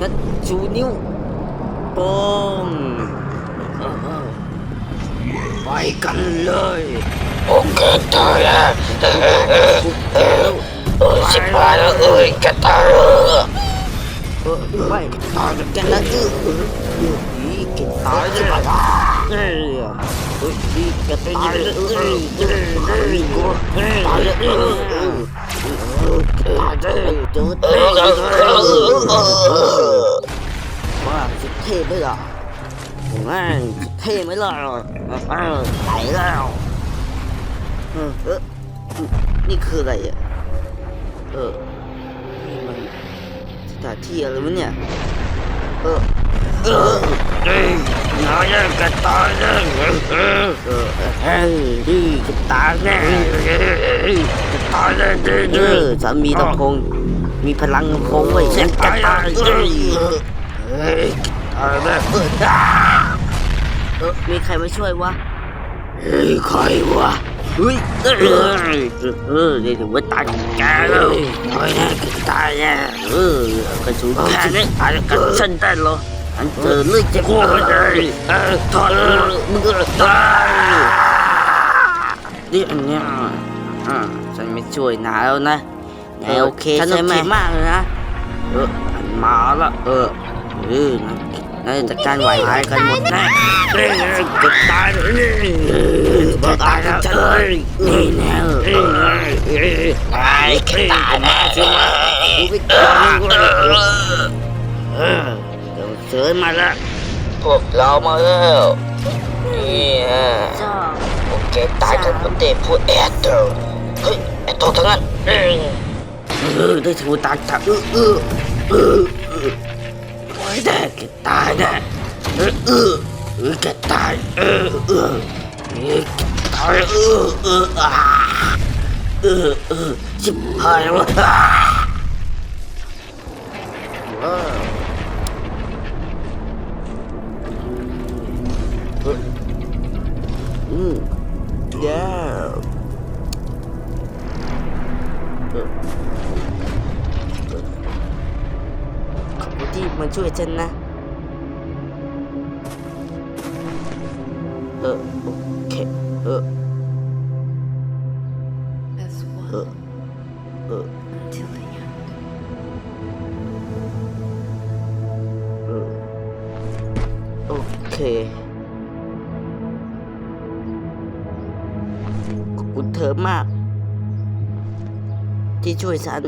ก็ชูนิ้วโป้งไปกันเลย โอเคตายแล้วเออสิบห้าแล้วเอ้ยแกตายแล้วเออไปตายกันนะเออเอออีกตายใช่ไหมเออเฮ้ยอีกตายเลยเออเออเออกูตายเลยเออเออตายเลย ว่าสุดเท่ไหมล่ะแม่งเท่ไหมล่ะเออไหนแล้วเออเอนี่คืออะไรอะเออนี่มันสถานที่อะไรวะเนี่ยเออเออ เฮ้ยนายแกตายแล้วเออเฮ้ยดีจะตายแน่ตายแล้วดิเออสามีลำโพงมีพลังลำโพงไว้ยฉันจะตาเอ้ยเฮ้ยตายแล้วเออเออมีใครมาช่วยวะเฮ้ยใครวะเฮ้ยเออเออเดี๋ยวถึงว่าตายแกแล้วตายแล้วตายแล้วเออกระสุนแค่นี้อาจจะกันฉันได้เหรอ อันเจอเลยจะกลัวเออถอดเอเอตายนี่อันเนี้ยอ่าฉันไม่ช่วยนายแล้วนะนายโอเคใช่ไหมมากเลยนะเออมันมาละเออเออนะนายจัดการไหวไหายกันหมดแน่เฮ้ยจะตายแล้วนี่จะตายแล้วเอ้ยนี่แน่เอ้ยเอ้ยตายตายแน่ใช่ไหมกูไปก่อนมึงเลย เออเดี๋ยวเสือมาละพวกเรามาแล้วนี่ฮะจ้าโอเคตายกันหมดเด็กพวกแอดเดิลเฮ้ยไอตัวทั้งนั้นเอ้ยเออได้ถูตาตาเออเออเออเออโอ้ยแดกแกตายแน่เออเออเออแกตายเออเออเออแกตายเออเอออ่าเออเออชิบหายแล้วอ่าว้ ขอบคุณที่มาช่วยฉันนะ เออโอเคเออเออเออ until the end. เออโอเค คุณเธอมาก ที่ช่วยฉัน